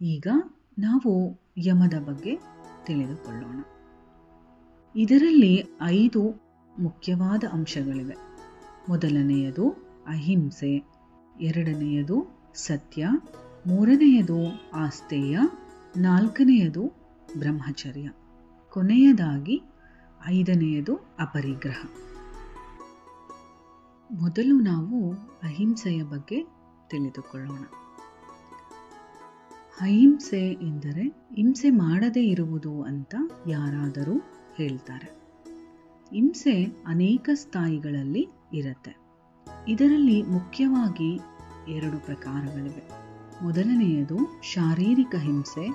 ಈಗ ನಾವು ಯಮದ ಬಗ್ಗೆ ತಿಳಿದುಕೊಳ್ಳೋಣ. ಇದರಲ್ಲಿ ಐದು ಮುಖ್ಯವಾದ ಅಂಶಗಳಿವೆ. ಮೊದಲನೆಯದು ಅಹಿಂಸೆ, ಎರಡನೆಯದು ಸತ್ಯ, ಮೂರನೆಯದು ಆಸ್ತೇಯ ನಾಲ್ಕನೆಯದು ಬ್ರಹ್ಮಚರ್ಯ. ಕೊನೆಯದಾಗಿ ಐದನೆಯದು ಅಪರಿಗ್ರಹ. ಮೊದಲು ನಾವು ಅಹಿಂಸೆಯ ಬಗ್ಗೆ ತಿಳಿದುಕೊಳ್ಳೋಣ. ಅಹಿಂಸೆ ಎಂದರೆ ಹಿಂಸೆ ಮಾಡದೇ ಇರುವುದು ಅಂತ ಯಾರಾದರೂ ಹೇಳ್ತಾರೆ. ಹಿಂಸೆ ಅನೇಕ ಸ್ಥಾಯಿಗಳಲ್ಲಿ ಇರುತ್ತೆ. ಇದರಲ್ಲಿ ಮುಖ್ಯವಾಗಿ ಎರಡು ಪ್ರಕಾರಗಳಿವೆ. ಮೊದಲನೆಯದು ಶಾರೀರಿಕ ಹಿಂಸೆ,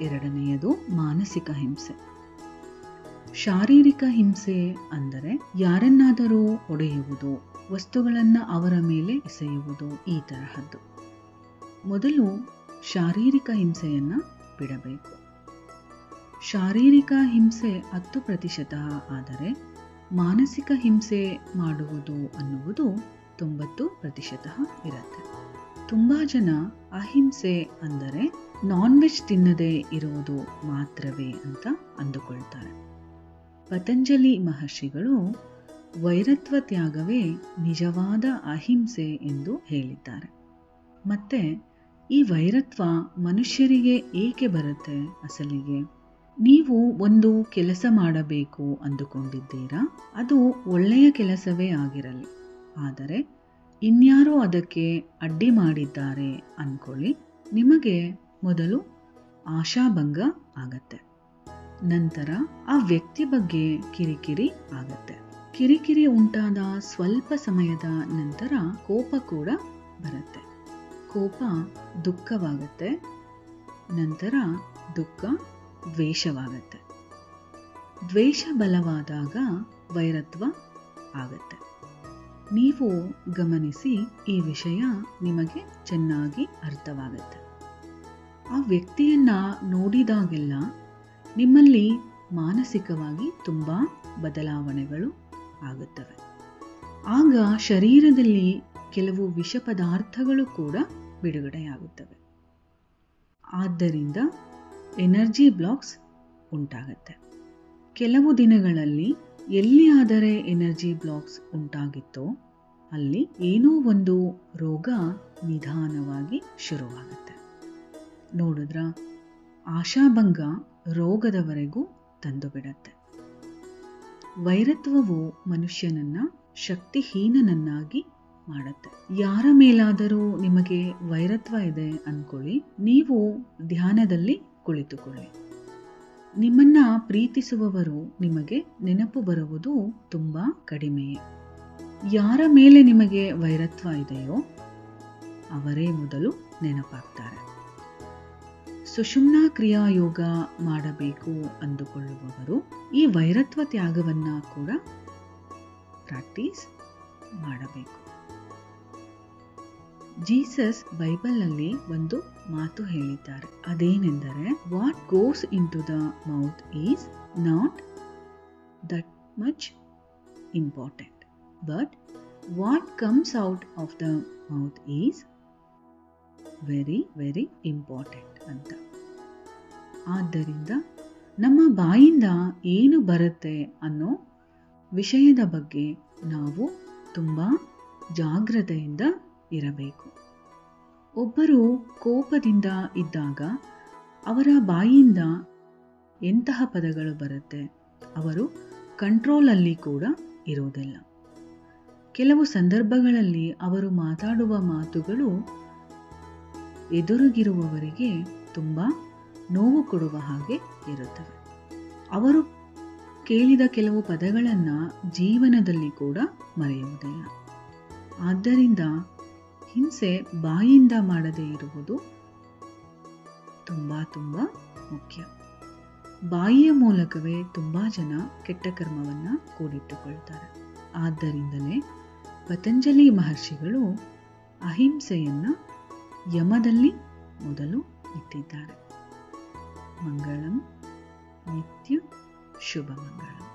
ಎರಡನೆಯದು ಮಾನಸಿಕ ಹಿಂಸೆ. ಶಾರೀರಿಕ ಹಿಂಸೆ ಅಂದರೆ ಯಾರನ್ನಾದರೂ ಹೊಡೆಯುವುದು, ವಸ್ತುಗಳನ್ನು ಅವರ ಮೇಲೆ ಎಸೆಯುವುದು ಈ ತರಹದ್ದು. ಮೊದಲು ಶಾರೀರಿಕ ಹಿಂಸೆಯನ್ನು ಬಿಡಬೇಕು. ಶಾರೀರಿಕ ಹಿಂಸೆ ಹತ್ತು ಪ್ರತಿಶತ, ಆದರೆ ಮಾನಸಿಕ ಹಿಂಸೆ ಮಾಡುವುದು ಅನ್ನುವುದು ತೊಂಬತ್ತು ಪ್ರತಿಶತ ಇರುತ್ತೆ. ತುಂಬ ಜನ ಅಹಿಂಸೆ ಅಂದರೆ ನಾನ್ ವೆಜ್ ತಿನ್ನದೇ ಇರುವುದು ಮಾತ್ರವೇ ಅಂತ ಅಂದುಕೊಳ್ತಾರೆ. ಪತಂಜಲಿ ಮಹರ್ಷಿಗಳು ವೈರತ್ವ ತ್ಯಾಗವೇ ನಿಜವಾದ ಅಹಿಂಸೆ ಎಂದು ಹೇಳಿದ್ದಾರೆ. ಮತ್ತೆ ಈ ವೈರತ್ವ ಮನುಷ್ಯರಿಗೆ ಏಕೆ ಬರುತ್ತೆ ಅಸಲಿಗೆ? ನೀವು ಒಂದು ಕೆಲಸ ಮಾಡಬೇಕು ಅಂದುಕೊಂಡಿದ್ದೀರಾ? ಅದು ಒಳ್ಳೆಯ ಕೆಲಸವೇ ಆಗಿರಲಿ. ಆದರೆ ಇನ್ಯಾರೋ ಅದಕ್ಕೆ ಅಡ್ಡಿ ಮಾಡಿದ್ದಾರೆ ಅಂದ್ಕೊಳ್ಳಿ ನಿಮಗೆ ಮೊದಲು ಆಶಾಭಂಗ ಆಗತ್ತೆ. ನಂತರ ಆ ವ್ಯಕ್ತಿ ಬಗ್ಗೆ ಕಿರಿಕಿರಿ ಆಗತ್ತೆ. ಕಿರಿಕಿರಿ ಉಂಟಾದ ಸ್ವಲ್ಪ ಸಮಯದ ನಂತರ ಕೋಪ ಕೂಡ ಬರುತ್ತೆ. ಕೋಪ ದುಃಖವಾಗುತ್ತೆ, ನಂತರ ದುಃಖ ದ್ವೇಷವಾಗತ್ತೆ. ದ್ವೇಷ ಬಲವಾದಾಗ ವೈರತ್ವ ಆಗತ್ತೆ. ನೀವು ಗಮನಿಸಿ ಈ ವಿಷಯ ನಿಮಗೆ ಚೆನ್ನಾಗಿ ಅರ್ಥವಾಗುತ್ತೆ. ಆ ವ್ಯಕ್ತಿಯನ್ನ ನೋಡಿದಾಗೆಲ್ಲ ನಿಮ್ಮಲ್ಲಿ ಮಾನಸಿಕವಾಗಿ ತುಂಬ ಬದಲಾವಣೆಗಳು ಆಗುತ್ತವೆ. ಆಗ ಶರೀರದಲ್ಲಿ ಕೆಲವು ವಿಷ ಪದಾರ್ಥಗಳು ಕೂಡ ಬಿಡುಗಡೆಯಾಗುತ್ತವೆ. ಆದ್ದರಿಂದ ಎನರ್ಜಿ ಬ್ಲಾಕ್ಸ್ ಉಂಟಾಗತ್ತೆ. ಕೆಲವು ದಿನಗಳಲ್ಲಿ ಎಲ್ಲಿ ಆದರೆ ಎನರ್ಜಿ ಬ್ಲಾಕ್ಸ್ ಉಂಟಾಗಿತ್ತೋ ಅಲ್ಲಿ ಏನೋ ಒಂದು ರೋಗ ನಿಧಾನವಾಗಿ ಶುರುವಾಗುತ್ತೆ. ನೋಡಿದ್ರ ಆಶಾಭಂಗ ರೋಗದವರೆಗೂ ತಂದು ಬಿಡತ್ತೆ ವೈರತ್ವವು ಮನುಷ್ಯನನ್ನ ಶಕ್ತಿಹೀನನನ್ನಾಗಿ ಮಾಡುತ್ತೆ. ಯಾರ ಮೇಲಾದರೂ ನಿಮಗೆ ವೈರತ್ವ ಇದೆ ಅಂದ್ಕೊಳ್ಳಿ ನೀವು ಧ್ಯಾನದಲ್ಲಿ ಕುಳಿತುಕೊಳ್ಳಿ. ನಿಮ್ಮನ್ನ ಪ್ರೀತಿಸುವವರು ನಿಮಗೆ ನೆನಪು ಬರುವುದು ತುಂಬಾ ಕಡಿಮೆಯೇ. ಯಾರ ಮೇಲೆ ನಿಮಗೆ ವೈರತ್ವ ಇದೆಯೋ ಅವರೇ ಮೊದಲು ನೆನಪಾಗ್ತಾರೆ. ಸುಷುಮ್ನಾ ಕ್ರಿಯಾಯೋಗ ಮಾಡಬೇಕು ಅಂದುಕೊಳ್ಳುವವರು ಈ ವೈರತ್ವ ತ್ಯಾಗವನ್ನ ಕೂಡ ಪ್ರಾಕ್ಟೀಸ್ ಮಾಡಬೇಕು. ಜೀಸಸ್ ಬೈಬಲ್ನಲ್ಲಿ ಒಂದು ಮಾತು ಹೇಳಿದ್ದಾರೆ. ಅದೇನೆಂದರೆ what goes in to the mouth is not that much important but what comes out of the mouth is very very important ಅಂತ. ಆದ್ದರಿಂದ ನಮ್ಮ ಬಾಯಿಂದ ಏನು ಬರುತ್ತೆ ಅನ್ನೋ ವಿಷಯದ ಬಗ್ಗೆ ನಾವು ತುಂಬ ಜಾಗ್ರತೆಯಿಂದ ಇರಬೇಕು. ಒಬ್ಬರು ಕೋಪದಿಂದ ಇದ್ದಾಗ ಅವರ ಬಾಯಿಯಿಂದ ಎಂತಹ ಪದಗಳು ಬರುತ್ತೆ? ಅವರು ಕಂಟ್ರೋಲಲ್ಲಿ ಕೂಡ ಇರುವುದಿಲ್ಲ. ಕೆಲವು ಸಂದರ್ಭಗಳಲ್ಲಿ ಅವರು ಮಾತಾಡುವ ಮಾತುಗಳು ಎದುರಿಗಿರುವವರಿಗೆ ತುಂಬ ನೋವು ಕೊಡುವ ಹಾಗೆ ಇರುತ್ತವೆ. ಅವರು ಕೇಳಿದ ಕೆಲವು ಪದಗಳನ್ನು ಜೀವನದಲ್ಲಿ ಕೂಡ ಮರೆಯುವುದಿಲ್ಲ. ಆದ್ದರಿಂದ ಹಿಂಸೆ ಬಾಯಿಂದ ಮಾಡದೇ ಇರುವುದು ತುಂಬ ತುಂಬ ಮುಖ್ಯ. ಬಾಯಿಯ ಮೂಲಕವೇ ತುಂಬ ಜನ ಕೆಟ್ಟ ಕರ್ಮವನ್ನು ಕೂಡಿಟ್ಟುಕೊಳ್ತಾರೆ. ಆದ್ದರಿಂದಲೇ ಪತಂಜಲಿ ಮಹರ್ಷಿಗಳು ಅಹಿಂಸೆಯನ್ನು ಯಮದಲ್ಲಿ ಮೊದಲು ಇಟ್ಟಿದ್ದಾರೆ. ಮಂಗಳಂ ನಿತ್ಯ ಶುಭ ಮಂಗಳಂ.